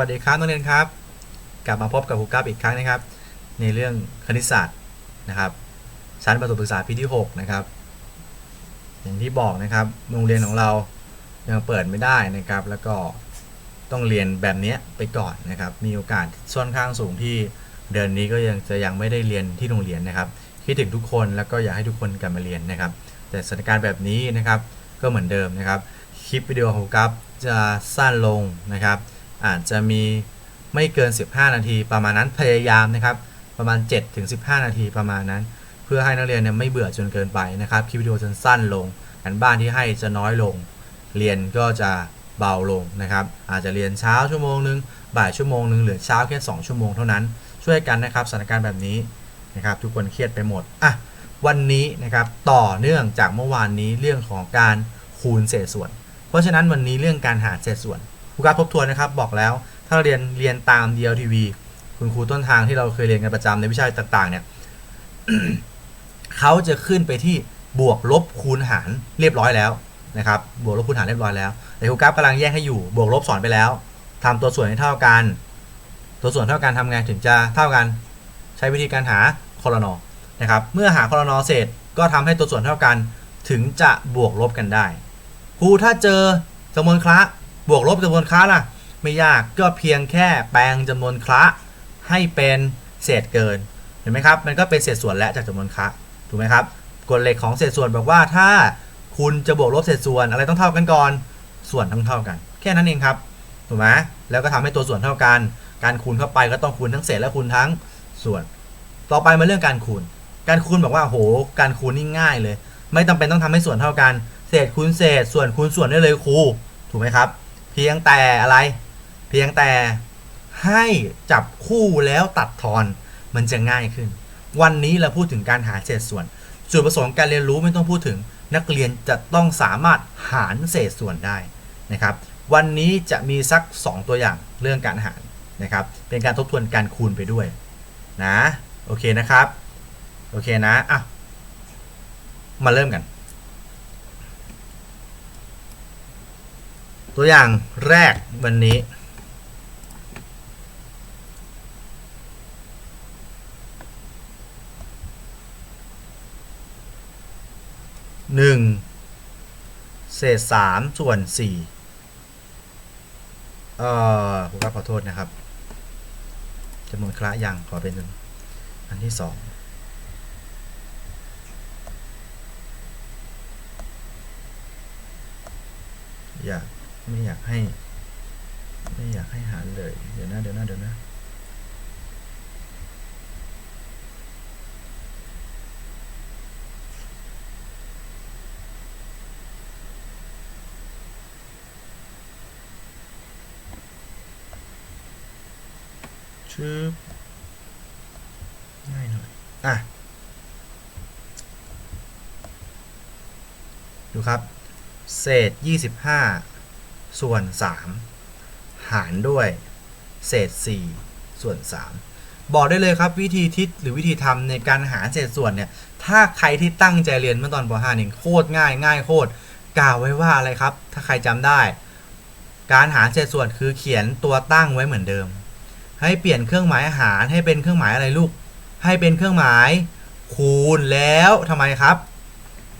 วัสดีครับนักเรียนครับ กลับมาพบกับครูกั๊บอีกครั้งนะครับ ในเรื่องคณิตศาสตร์นะครับชั้นประถมศึกษาปีที่6นะครับ อย่างที่บอกนะครับโรงเรียนของเรายังเปิดไม่ได้นะครับ แล้วก็ต้องเรียนแบบนี้ไปก่อนนะครับ มีโอกาสค่อนข้างสูงที่เดือนนี้ก็ยังจะยังไม่ได้เรียนที่โรงเรียนนะครับคิดถึงทุกคนแล้วก็อยากให้ทุกคนกลับมาเรียนนะครับ แต่สถานการณ์แบบนี้นะครับก็เหมือนเดิมนะครับ คลิปวิดีโอของกัฟจะสั้นลงนะครับ อาจจะมีไม่เกิน 15 นาทีประมาณนั้นพยายามนะครับ ประมาณ 7-15 นาทีประมาณนั้น เพื่อให้นักเรียนเนี่ยไม่เบื่อจนเกินไปนะครับคลิปวิดีโอจะสั้นลงกันบ้านที่ให้จะน้อยลง เรียนก็จะเบาลงนะครับ อาจจะเรียนเช้าชั่วโมงนึงบ่ายชั่วโมงนึงเหลือเช้าแค่ 2 ชั่วโมงเท่านั้น ช่วยกันนะครับสถานการณ์แบบนี้นะครับ ทุกคนเครียดไปหมดอะวันนี้นะครับต่อเนื่องจากเมื่อวานนี้เรื่องของการคูณเศษส่วน เพราะฉะนั้นวันนี้เรื่องการหารเศษส่วน รูการทบทวนนะครับบอกแล้ว ถ้าเราเรียนเรียนตาม DLTV คุณครูต้นทางที่เราเคยเรียนกันประจำในวิชาต่างๆ เนี่ยเขาจะขึ้นไปที่บวกลบคูณหารเรียบร้อยแล้วนะครับ บวกลบคูณหารเรียบร้อยแล้วแต่ครูกราฟกำลังแยกให้อยู่ บวกลบสอนไปแล้วทำตัวส่วนให้เท่ากัน ตัวส่วนเท่ากันทำไงถึงจะเท่ากัน ใช้วิธีการหาคอรนอนะครับ เมื่อหาคอรนอเสร็จก็ทำให้ตัวส่วนเท่ากัน ถึงจะบวกลบกันได้ครูถ้าเจอจำนวนคละ บวกลบจำนวนคละล่ะ ไม่ยากก็เพียงแค่แปลงจำนวนคละให้เป็นเศษเกิน เห็นไหมครับ มันก็เป็นเศษส่วนและจากจำนวนคละถูกไหมครับ กฎเหล็กของเศษส่วนบอกว่าถ้าคุณจะบวกลบเศษส่วนอะไรต้องเท่ากันก่อน ส่วนต้องเท่ากัน แค่นั้นเองครับ ถูกไหมแล้วก็ทำให้ตัวส่วนเท่ากัน การคูณเข้าไปก็ต้องคูณทั้งเศษและคูณทั้งส่วน ต่อไปมาเรื่องการคูณ การคูณบอกว่าโห การคูณนี่ง่ายเลย ไม่จำเป็นต้องทำให้ส่วนเท่ากัน เศษคูณเศษ ส่วนคูณส่วนได้เลยครู ถูกไหมครับ พียงแต่อะไร เพียงแต่ให้จับคู่แล้วตัดทอนมันจะง่ายขึ้น วันนี้เราพูดถึงการหารเศษส่วนจุดประสงค์การเรียนรู้ไม่ต้องพูดถึง นักเรียนจะต้องสามารถหารเศษส่วนได้นะครับ วันนี้จะมีสัก 2 ตัวอย่างเรื่องการหารนะครับ เป็นการทบทวนการคูณไปด้วยนะโอเคนะครับ โอเคนะอะมาเริ่มกัน ตัวอย่างแรกวันนี้ หนึ่งเศษสามส่วนสี่เอ่อผมก็ขอโทษนะครับจำนวนคละยังขอเป็นอันที่สองอยาก ไม่อยากให้ ไม่อยากให้หารเลย เดี๋ยวนะ เดี๋ยวนะ เดี๋ยวนะชืบง่ายหน่อย อะ ดูครับ เศษ 25 ส่วน 3 หารด้วย เศษ 4 ส่วน 3 บอกได้เลยครับวิธีทิศหรือวิธีทำในการหารเศษส่วนเนี่ย ถ้าใครที่ตั้งใจเรียนเมื่อตอนป .5 นี่โคตรง่ายง่ายโคตรกล่าวไว้ว่าอะไรครับ ถ้าใครจำได้ การหารเศษส่วนคือเขียนตัวตั้งไว้เหมือนเดิม ให้เปลี่ยนเครื่องหมายหารให้เป็นเครื่องหมายอะไรลูก ให้เป็นเครื่องหมายคูณแล้วทำไมครับ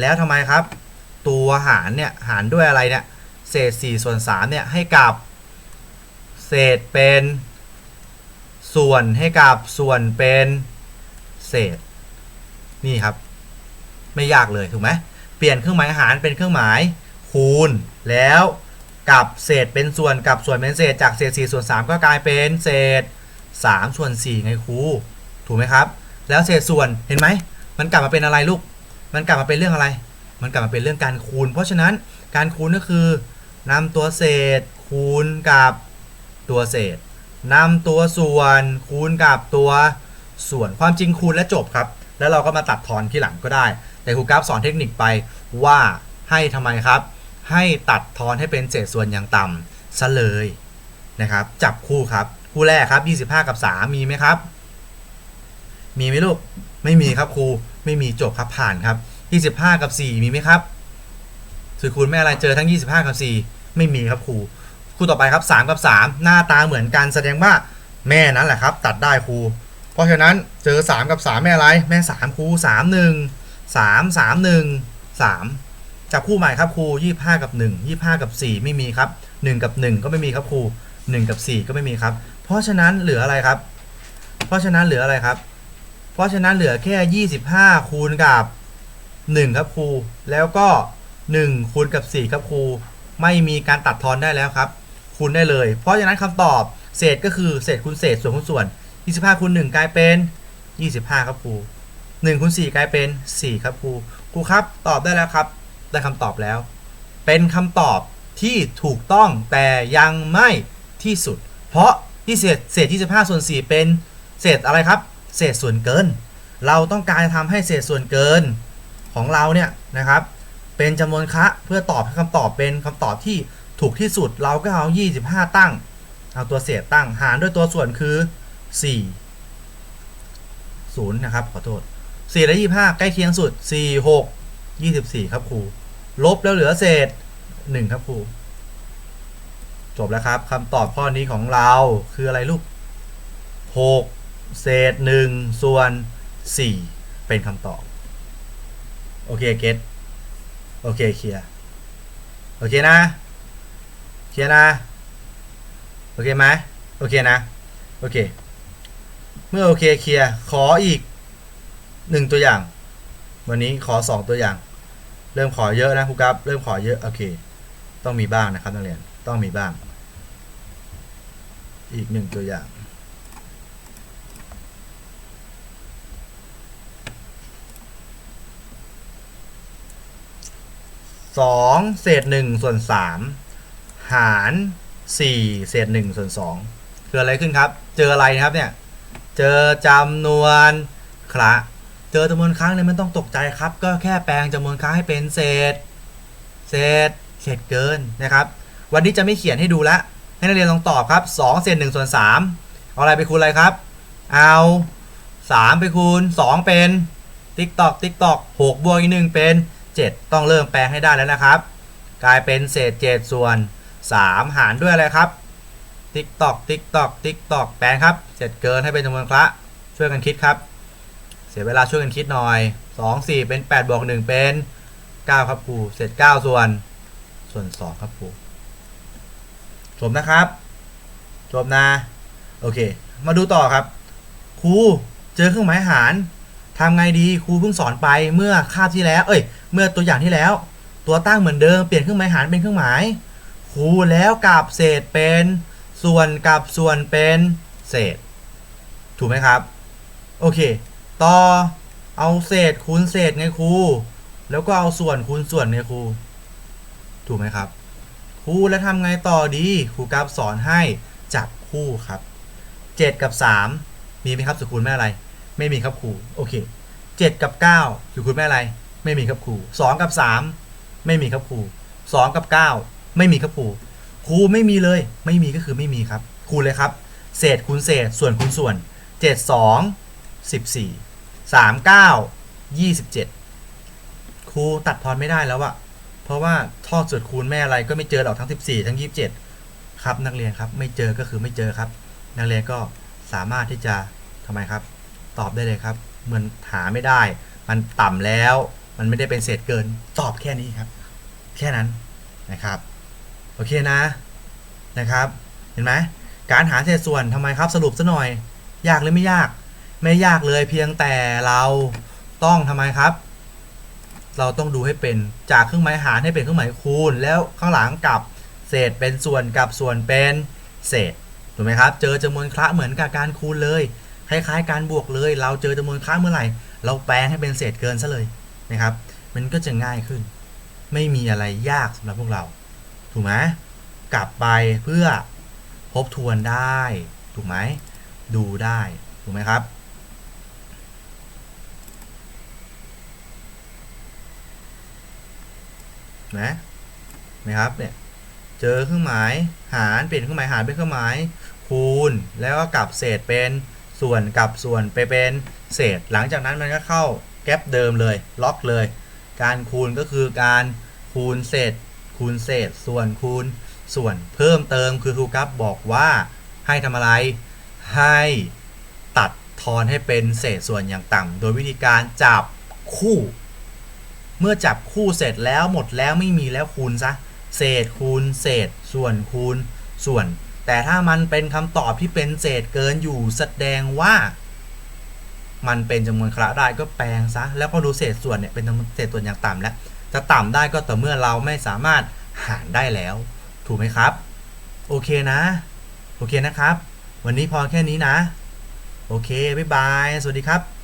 แล้วทำไมครับ ตัวหารเนี่ยหารด้วยอะไรเนี่ย เศษ4ส่วน3เนี่ยให้กับ เศษเป็นส่วนให้กับส่วนเป็นเศษนี่ครับ ไม่ยากเลยถูกไหมเปลี่ยนเครื่องหมายหารเป็นเครื่องหมายคูณ แล้วกับเศษเป็นส่วนกับส่วนเป็นเศษจากเศษ4ส่วน3ก็กลายเป็นเศษ3ส่วน4ไงครูถูกไหมครับ แล้วเศษส่วนเห็นไหมมันกลับมาเป็นอะไรลูก มันกลับมาเป็นเรื่องอะไร มันกลับมาเป็นเรื่องการคูณ เพราะฉะนั้นการคูณก็คือ นำตัวเศษ คูณกับตัวเศษนำตัวส่วนคูณกับตัวส่วนความจริงคูณและจบครับ แล้วเราก็มาตัดทอนที่หลังก็ได้ แต่ครูกราฟสอนเทคนิคไปว่าให้ทำไมครับ ให้ตัดทอนให้เป็นเศษส่วนอย่างต่ำซะเลยนะครับ จับคู่ครับ คู่แรกครับ 25 กับ 3 มีไหมครับ มีไหมลูก ไม่มีครับครู ไม่มีจบครับผ่านครับ 25 กับ 4 มีไหมครับสุดคูณไม่อะไรเจอทั้ง 25 กับ 4 ไม่มีครับครูคคู่ต่อไปครับ 3 กับ 3 หน้าตาเหมือนกันแสดงว่าแม่นั้นแหละครับ ตัดได้ครู เพราะฉะนั้นเจอ 3 กับ 3 แม่อะไร แม่ 3ครู3 1 3 3 1 3 จับคู่ใหม่ครับครู 25 กับ 1 25 กับ 4 ไม่มีครับ 1 กับ 1 ก็ไม่มีครับครู 1 กับ 4 ก็ไม่มีครับ เพราะฉะนั้นเหลืออะไรครับ เพราะฉะนั้นเหลืออะไรครับ เพราะฉะนั้นเหลือแค่ 25 คูณกับ 1 ครับครู แล้วก็ 1 คูณกับ 4 ครับครู ไม่มีการตัดทอนได้แล้วครับคูณได้เลย เพราะฉะนั้นคำตอบเศษก็คือเศษคูณเศษส่วนคูณส่วน 25คูณ1กลายเป็น 25 ครับครู1คูณ4กลายเป็น 4 ครับครูครูครับตอบได้แล้วครับ ได้คำตอบแล้ว เป็นคำตอบที่ถูกต้องแต่ยังไม่ที่สุด เพราะที่เศษเศษ25ส่วน4เป็นเศษอะไรครับ เศษส่วนเกิน เราต้องการจะทำให้เศษส่วนเกินของเราเนี่ยนะครับ เป็นจำนวนคะเพื่อตอบคำตอบเป็นคำตอบที่ถูกที่สุดเราก็เอา 25 ตั้ง เอาตัวเศษตั้งหารด้วยตัวส่วนคือ 4 0 นะครับ ขอโทษ 4 และ 25 ใกล้เคียงสุด 4 6 24 ครับครูลบแล้วเหลือเศษ 1 ครับครูจบแล้วครับคำตอบข้อนี้ของเราคืออะไรลูก 6 เศษ 1 ส่วน 4 เป็นคำตอบ โอเคเก็ต โอเคเคลียร์โอเคนะเคลียร์นะโอเคไหมโอเคนะโอเค เมื่อโอเคเคลียร์ขออีกหนึ่งตัวอย่าง วันนี้ขอสองตัวอย่าง เริ่มขอเยอะนะครูครับเริ่มขอเยอะโอเค ต้องมีบ้างนะครับนักเรียนต้องมีบ้าง อีกหนึ่งตัวอย่าง สองเศษหนึ่งส่วนสามหารสี่เศษหนึ่งส่วนสองเกิดอะไรขึ้นครับ เจออะไรนะครับเนี่ย เจอจำนวนคระเจอจำนวนครั้งเนี่ยไม่ต้องตกใจครับ ก็แค่แปลงจำนวนครั้งให้เป็นเศษ เศษ เศษเกินนะครับ วันนี้จะไม่เขียนให้ดูละ ให้นักเรียนลองตอบครับ 2 เศษ 1 ส่วน 3 เอาอะไรไปคูณอะไรครับ เอา3ไปคูณ 2 เป็น ติ๊กตอก ติ๊กตอก6บวกอีก1เป็น 7 ต้องเริ่มแปลงให้ได้แล้วนะครับ กลายเป็นเศษ 7 ส่วน 3 หารด้วยอะไรครับ ติ๊กตอกติ๊กตอกติ๊กตอกแปลงครับเสร็จเกินให้เป็นจำนวนคละช่วยกันคิดครับ เสียเวลาช่วยกันคิดหน่อย 2 4 เป็น8บวก1เป็น 9 ครับครูเศษ9ส่วน ส่วน 2 ครับครูจบนะครับจบนะ โอเค มาดูต่อครับครูเจอเครื่องหมายหาร ทำไงดีครูเพิ่งสอนไปเมื่อคาบที่แล้ว เอ้ย เมื่อตัวอย่างที่แล้ว ตัวตั้งเหมือนเดิมเปลี่ยนเครื่องหมายหารเป็นเครื่องหมายครูแล้วกับเศษเป็น ส่วนกับส่วนเป็นเศษ ถูกไหมครับ โอเค ต่อเอาเศษคูณเศษไงครูแล้วก็เอาส่วนคูณส่วนไงครูถูกไหมครับครูแล้วทำไงต่อดีครูกราฟสอนให้จับคู่ครับ 7 กับ 3 มีไหมครับสุคูณแม่อะไร ไม่มีครับครูโอเค7กับ9สุคูณแม่อะไร ไม่มีครับครู2กับ3ไม่มีครับครู2กับ9ไม่มีครับครูครูไม่มีเลย ไม่มีก็คือไม่มีครับครูเลยครับ เศษคูณเศษส่วนคูณส่วน7 2 14 3 9 27ครูตัดทอนไม่ได้แล้วอะเพราะว่าท่อส่วนคูณแม่อะไรก็ไม่เจอหรอกทั้ง14ทั้ง27ครับนักเรียนครับไม่เจอก็คือไม่เจอครับ นักเรียนก็สามารถที่จะทำไมครับ ตอบได้เลยครับมือนหาไม่ได้ มันต่ำแล้ว มันไม่ได้เป็นเศษเกิน ตอบแค่นี้ครับ แค่นั้นนะครับ โอเคนะนะครับ เห็นไหมการหาเศษส่วนทำไมครับสรุปซะหน่อย ยากหรือไม่ยาก ไม่ยากเลยเพียงแต่เราต้องทำไมครับ เราต้องดูให้เป็นจากเครื่องหมายหารให้เป็นเครื่องหมายคูณ แล้วข้างหลังกับเศษเป็นส่วนกับส่วนเป็นเศษถูกไหมครับ เจอจำนวนคละเหมือนกับการคูณเลย คล้ายๆ การบวกเลย เราเจอจำนวนคละเมื่อไหร่ เราแปลงให้เป็นเศษเกินซะเลยนะครับ มันก็จะง่ายขึ้น ไม่มีอะไรยากสำหรับพวกเรา ถูกไหมกลับไปเพื่อทบทวนได้ ถูกไหมดูได้ ถูกไหมครับนะนะครับเนี่ยเจอเครื่องหมายหารเปลี่ยนเครื่องหมายหารเป็นเครื่องหมายคูณ แล้วก็กลับเศษเป็น ส่วนกับส่วนไปเป็นเศษ หลังจากนั้นมันก็เข้าแก๊ปเดิมเลยล็อกเลย การคูณก็คือการคูณเศษ คูณเศษ ส่วนคูณ ส่วนเพิ่มเติมคือครูกัฟบอกว่าให้ทำอะไร ให้ตัดทอนให้เป็นเศษส่วนอย่างต่ำโดยวิธีการจับคู่ เมื่อจับคู่เสร็จแล้วหมดแล้วไม่มีแล้วคูณซะเศษคูณเศษ ส่วนคูณ ส่วน แต่ถ้ามันเป็นคำตอบที่เป็นเศษเกินอยู่แสดงว่า มันเป็นจำนวนคละได้ก็แปลงซะ แล้วก็ดูเศษส่วนเนี่ยเป็นจำนวนเศษส่วนอย่างต่ำแล้ว จะต่ำได้ก็ต่อเมื่อเราไม่สามารถหารได้แล้ว ถูกไหมครับ โอเคนะ โอเคนะครับ วันนี้พอแค่นี้นะ โอเค บ๊ายบาย สวัสดีครับ